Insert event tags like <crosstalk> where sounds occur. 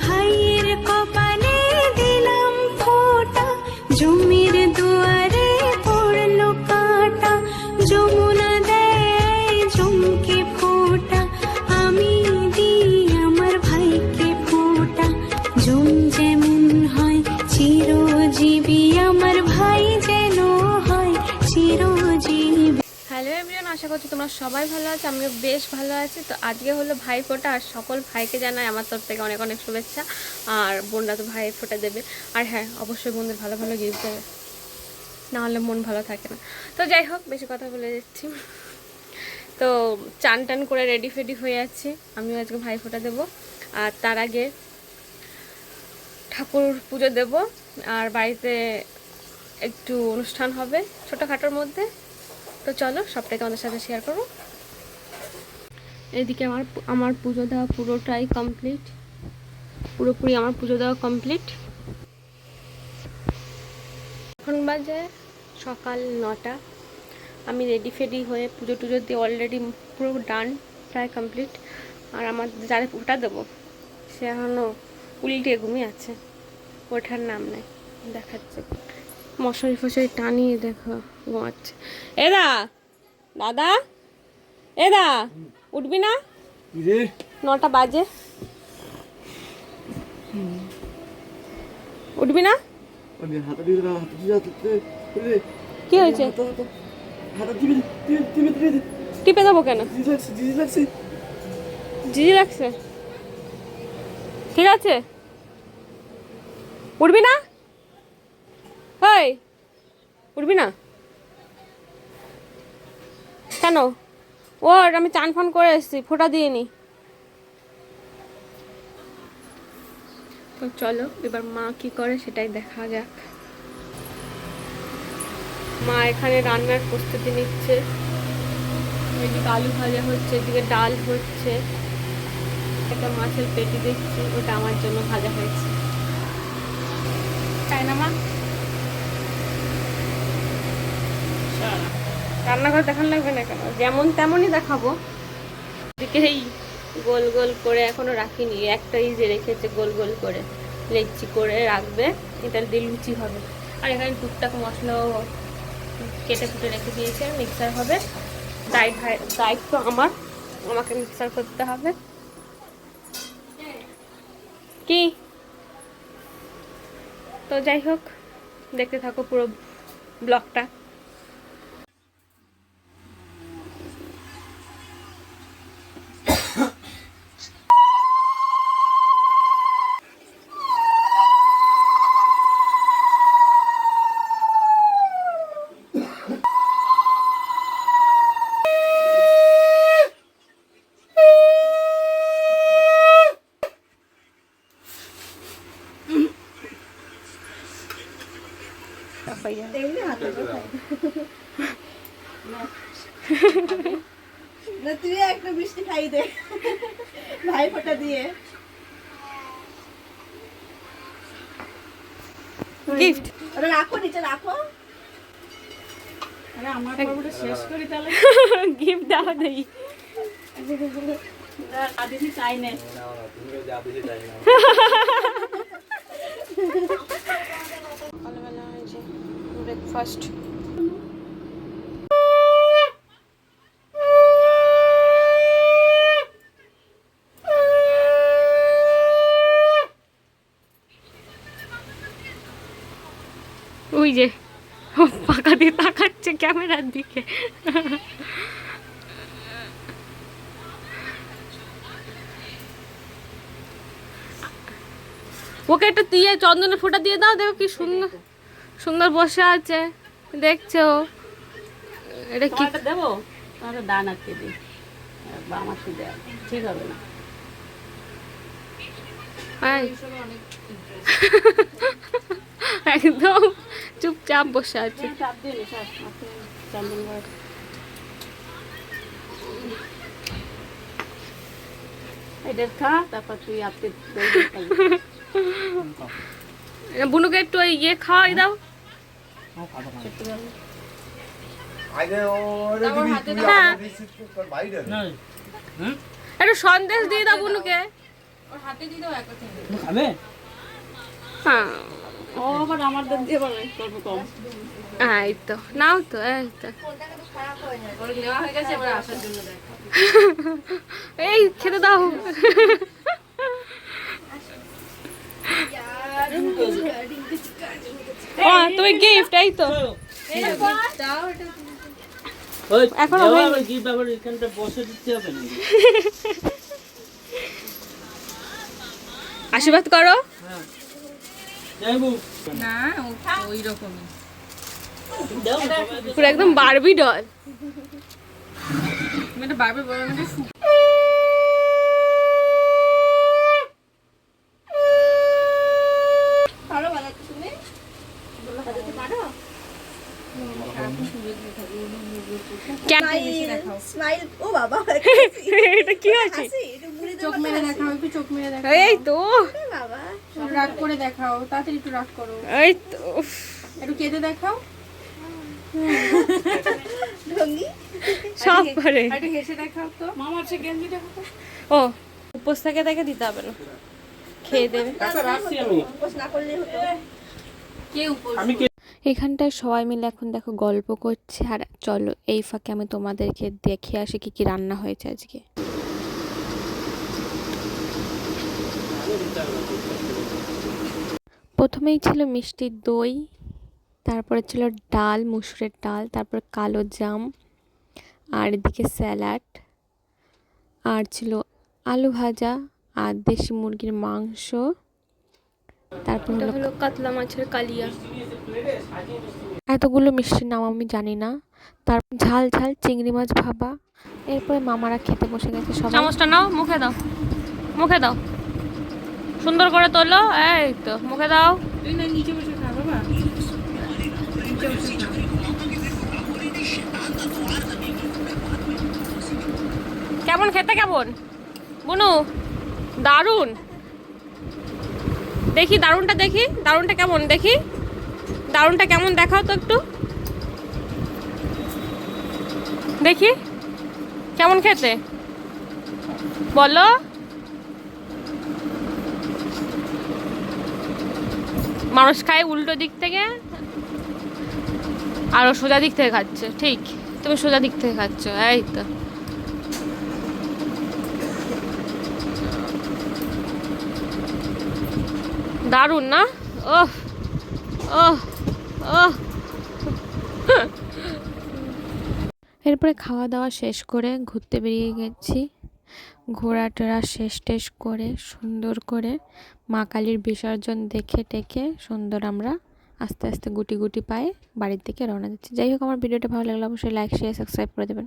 嗨。আশা করছি তোমরা সবাই ভালো আছো, আমিও বেশ ভালো আছি। তো আজকে হলো ভাই ফোটা আর সকল ভাইকে জানাই আমার তরফ থেকে অনেক অনেক শুভেচ্ছা, আর বোনরা তো ভাই ফোটা দেবে। আর হ্যাঁ অবশ্যই বোনদের ভালো ভালো গিফট দেবে, না হলে মন ভালো থাকে না। তো যাই হোক, বেশি কথা বলে যাচ্ছি। তো চান টান করে রেডি ফেডি হয়ে যাচ্ছি আমিও আজকে ভাই ফোটা দেবো। আর তার আগে ঠাকুর পুজো দেব, আর বাড়িতে একটু অনুষ্ঠান হবে ছোটোখাটোর মধ্যে। তো চলো সবটাই তোমাদের সাথে শেয়ার করব। এদিকে আমার আমার পুজো দেওয়া পুরোটাই কমপ্লিট পুরোপুরি আমার পুজো দেওয়া কমপ্লিট এখন বাজে সকাল নটা। আমি রেডি ফেডি হয়ে পুজো টুজো দিয়ে অলরেডি পুরো ডান প্রায় কমপ্লিট আর আমার যারা ওটা দেবো সে এখনও উল্টে ঘুমিয়ে আছে। ওঠার নাম নেই দেখাচ্ছে। মশারি ফশারি টানিয়ে দেখো ঘুমাচ্ছে। এদা দাদা এদা উঠবি না? নটা বাজে। উঠবি না? কি হয়েছে? টিপে দেবো কেন? জিজি লাগছে। ঠিক আছে? উঠবি না? উঠবি না? কেন? ওর আমি চান ফান করে এসেছি ফোঁটা দিয়ে নি তো চলো এবার মা কি করে সেটাই দেখা যাক। মা এখানে রান্নার প্রস্তুতি নিচ্ছে। এদিকে আলু ভাজা হচ্ছে এদিকে ডাল হচ্ছে। একটা মাছের পেটি দেখছি ওটা আমার জন্য ভাজা হয়েছে। তাই না মা? রান্নাঘর দেখানো লাগবে না কেন? যেমন তেমনই দেখাবো। এদিকে এই গোল গোল করে এখনও রাখিনি। একটা ইজে রেখেছে গোল গোল করে। লেচি করে রাখবে। এটা দিয়ে লুচি হবে। আর এখানে টুকটাক মশলাও কেটে কুটে রেখে দিয়েছে মিক্সার হবে। দায়িত্ব দায়িত্ব আমার। আমাকে মিক্সার করতে হবে। কি? তো যাই হোক, দেখতে থাকো পুরো ব্লগটা। না তুই একটা মিষ্টি খাই দে ভাই ফোটা দিয়ে গিফট ওটা রাখো নিচে রাখো আরে আমার পর্বটা শেষ করি তাহলে গিফট দেওয়া দেই আদিনি চাই না সকালবেলা এই যে ব্রেকফাস্ট ওই যে পাকা দিয়ে তাকাচ্ছে ক্যামেরার দিকে। ওকে একটা দিয়ে চন্দনের ফোঁটা দিয়ে দাও, দেখো কি সুন্দর। সুন্দর বসে আছে দেখছে? ও এটা কি? দেবো? তাহলে ডান আটকে দিই। বা আমার তো ঠিক হবে না। <laughs> একদম চুপচাপ বসে আছে। এটা খা তারপর তুই আপনি। <laughs> বুনুকে একটু ওই ইয়ে খাওয়াই দাও। বাইরে। একটু সন্দেশ দিয়ে দাও বুনুকে। হ্যাঁ। ও আবার আমাদের দিয়ে বলে করব কম। এই তো। নাও তো এই তো। এই খেতে দাও। ও তুমি গিফট এই তো। এখনও হয়নি। কি এখানটা বসে দিতে হবে নাকি? আশীর্বাদ করো। যাইবু পুরো একদম বারবি ডল বানাতে তুমি বানাতে পারো কেন স্মাইল ও বাবা <laughs> এটা কি আছে হাসি? একটু মুড়ি দেবো চোখ মেরে দেখাও একটু চোখ মেরে দেখাও। এই তো। বাবা। রাগ করে দেখাও তাড়াতাড়ি একটু রাগ করো। এই তো একটু কেঁদে দেখাও। সব পারে। একটু হেসে দেখাও তো। মামার সে গেঞ্জি দেখাও ও উপোস থেকে তাকে দিতে হবে না। খেয়ে দেবে। আচ্ছা উপোস না করলে হতো। কে উপোস? আমি কে এখানটায় সবাই মিলে এখন দেখো গল্প করছে। আর চলো এই ফাঁকে আমি তোমাদেরকে দেখে আসি কি কি রান্না হয়েছে আজকে। প্রথমেই ছিল মিষ্টির দই তারপরে ছিল ডাল মুসুরের ডাল তারপর কালো জাম আর এদিকে স্যালাড আর ছিল আলু ভাজা আর দেশি মুরগির মাংস তারপর হলো কাতলা মাছের কালিয়া। এতগুলো মিষ্টির নাম আমি জানি না। তারপর ঝাল ঝাল চিংড়ি মাছ ভাবা এরপরে মামারা খেতে বসে গেছে সবাই। চামচটা নাও, মুখে দাও মুখে দাও। সুন্দর করে তোলো, এই তো, মুখে দাও। কেমন খেতে কেমন? বুনু, দারুণ। দেখি, দারুণটা দেখি, দারুণটা কেমন? দেখি। দারুণটা কেমন দেখাও তো একটু। দেখি, কেমন খেতে? বলো। মানুষ খায় উল্টো দিক থেকে, আর ও সোজা দিক থেকে খাচ্ছে, ঠিক। তুমি সোজা দিক থেকে খাচ্ছ, এই তো। দারুণ না? ওহ ওহ। এরপরে খাওয়া দাওয়া শেষ করে ঘুরতে বেরিয়ে গেছি। ঘোরা টোরা শেষ টেস করে সুন্দর করে মা কালীর বিসর্জন দেখে টেকে সুন্দর আমরা আস্তে আস্তে গুটি গুটি পায়ে বাড়ির দিকে রওনা দিচ্ছি। যাই হোক, আমার ভিডিওটা ভালো লাগলে অবশ্যই লাইক শেয়ার সাবস্ক্রাইব করে দেবেন।